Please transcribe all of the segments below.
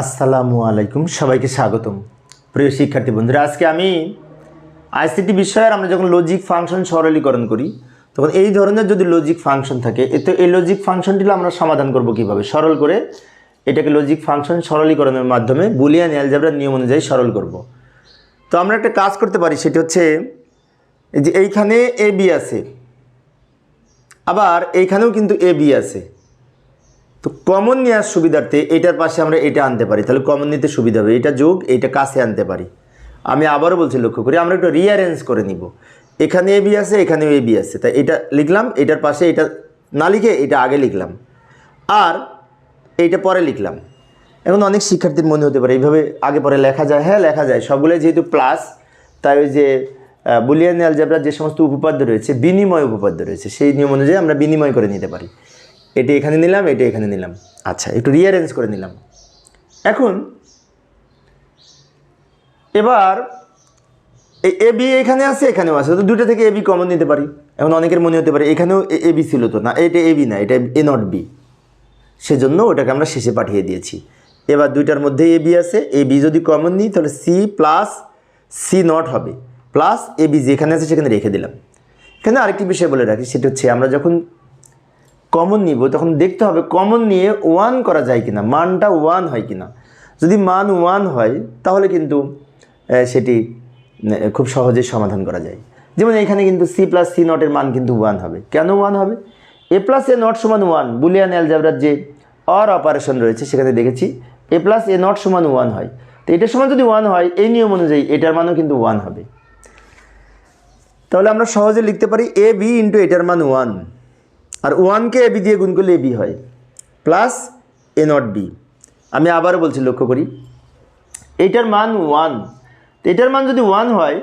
আসসালামু আলাইকুম, সবাইকে স্বাগতম। প্রিয় শিক্ষার্থী বন্ধুরা, আজকে আমি আইসিটি বিষয়ের আমরা যখন লজিক ফাংশন সরলীকরণ করি, তখন এই ধরনের যদি লজিক ফাংশন থাকে এতে এই লজিক ফাংশনটি আমরা সমাধান করব কীভাবে? সরল করে এটাকে লজিক ফাংশন সরলীকরণের মাধ্যমে বুলিয়ান অ্যালজাবরার নিয়ম অনুযায়ী সরল করব। তো আমরা একটা কাজ করতে পারি, সেটি হচ্ছে এই যে এইখানে এ বি আছে, আবার এইখানেও কিন্তু এ বি আছে। তো কমন নেওয়ার সুবিধার্থে এটার পাশে আমরা এটা আনতে পারি। তাহলে কমন নিতে সুবিধা হবে। এটা যোগ, এটা কাছে আনতে পারি। আমি আবারও বলছি, লক্ষ্য করি, আমরা একটু রিঅ্যারেঞ্জ করে নিব। এখানে এ বি আছে, এখানেও এ বি আছে। তাই এটা লিখলাম, এটার পাশে এটা না লিখে এটা আগে লিখলাম। আর এইটা পরে লিখলাম। এখন অনেক শিক্ষার্থীর মনে হতে পারে, এইভাবে আগে পরে লেখা যায়। হ্যাঁ লেখা যায়। সবগুলোই যেহেতু প্লাস তাই ওই যে বুলিয়ান অ্যালজাবরার যে সমস্ত উপপাদ্য রয়েছে, বিনিময় উপপাদ্য রয়েছে, সেই নিয়ম অনুযায়ী আমরা বিনিময় করে নিতে পারি। এটি এখানে নিলাম, এটি এখানে নিলাম। আচ্ছা একটু রিঅ্যারেঞ্জ করে নিলাম। এখন, এবার এ বি এখানে আছে, এখানেও আছে। তো দুটো থেকে এ বি কমন নিতে পারি। এখন অনেকের মনে হতে পারে এখানেও এ বি ছিল তো। না, এটা এ বি না, এটা এ নট বি সেজন্য ওটাকে আমরা শেষে পাঠিয়ে দিয়েছি। এবার দুইটার মধ্যে এ বি আছে। এ বি যদি কমন নিই, তাহলে সি প্লাস সি নট হবে। প্লাস এ বি যেখানে আছে, সেখানে রেখে দিলাম। এখানে আরেকটি বিষয় বলে রাখি, সেটা হচ্ছে আমরা যখন কমন নিব, তখন দেখতে হবে কমন নিয়ে ওয়ান করা যায় কিনা, মানটা ওয়ান হয় কিনা। যদি মান ওয়ান হয়, তাহলে কিন্তু সেটি খুব সহজে সমাধান করা যায়। যেমন এখানে কিন্তু সি প্লাস সি নটের মান কিন্তু ওয়ান হবে। কেন ওয়ান হবে? এ প্লাস এ নট সমান ওয়ান বুলিয়ান অ্যালজাবরার যে অর অপারেশন রয়েছে, সেখানে দেখেছি এ প্লাস এ নট সমান ওয়ান হয়। তো এটার সমান যদি ওয়ান হয়, এই নিয়ম অনুযায়ী এটার মানও কিন্তু ওয়ান হবে। তাহলে আমরা সহজে লিখতে পারি এ বি ইন্টু এটার মান ওয়ান আর ওয়ানকে এ বি দিয়ে গুণ করলে এ বি হয়। Plus A not B. আমি আবারও বলছি, লক্ষ্য করি। এইটার মান ওয়ান। তো এটার মান যদি ওয়ান হয়,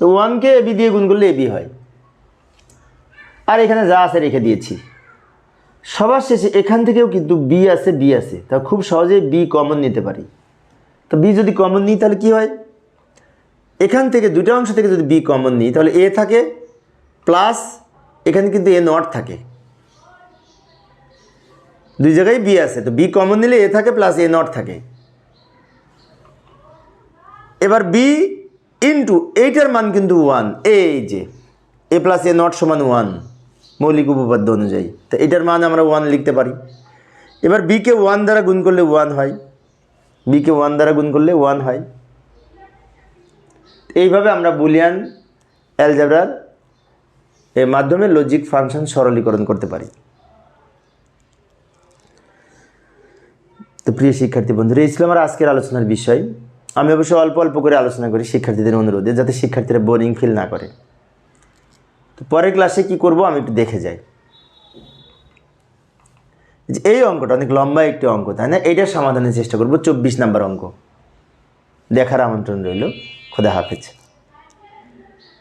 তো ওয়ানকে এ বি দিয়ে গুণ করলে এ বি হয়। আর এখানে যা আছে রেখে দিয়েছি। সবার শেষে এখান থেকেও কিন্তু বি আছে বি আছে। তা খুব সহজে বি কমন নিতে পারি। তো বি যদি কমন নিই, তাহলে কি হয়? এখান থেকে দুটো অংশ থেকে যদি বি কমন নিই, তাহলে এ থাকে প্লাস এখানে কিন্তু এ নট থাকে। দুই জায়গায় বি আছে, তো বি কমন নিলে এ থাকে প্লাস এ নট থাকে। এবার বি ইন্টু এইটার মান কিন্তু ওয়ান এই যে এ প্লাস এ নট সমান ওয়ান মৌলিক উপপাদ্য অনুযায়ী। তো এটার মান আমরা ওয়ান লিখতে পারি। এবার বিকে ওয়ান দ্বারা গুণ করলে ওয়ান হয়। বিকে ওয়ান দ্বারা গুণ করলে ওয়ান হয়। এইভাবে আমরা বুলিয়ান অ্যালজাবরার এর মাধ্যমে লজিক ফাংশন সরলীকরণ করতে পারি। তো প্রিয় শিক্ষার্থী বন্ধুরা, এই ছিল আমার আজকের আলোচনার বিষয়। আমি অবশ্য অল্প অল্প করে আলোচনা করি শিক্ষার্থীদের অনুরোধে, যাতে শিক্ষার্থীরা বোরিং ফিল না করে। তো পরের ক্লাসে কি করব আমি একটু দেখে যাই। যে এই অঙ্কটা অনেক লম্বা একটি অঙ্ক, তাই না? এইটার সমাধানের চেষ্টা করব, চব্বিশ নাম্বার অঙ্ক। দেখার আমন্ত্রণ রইল। খোদা হাফেজ।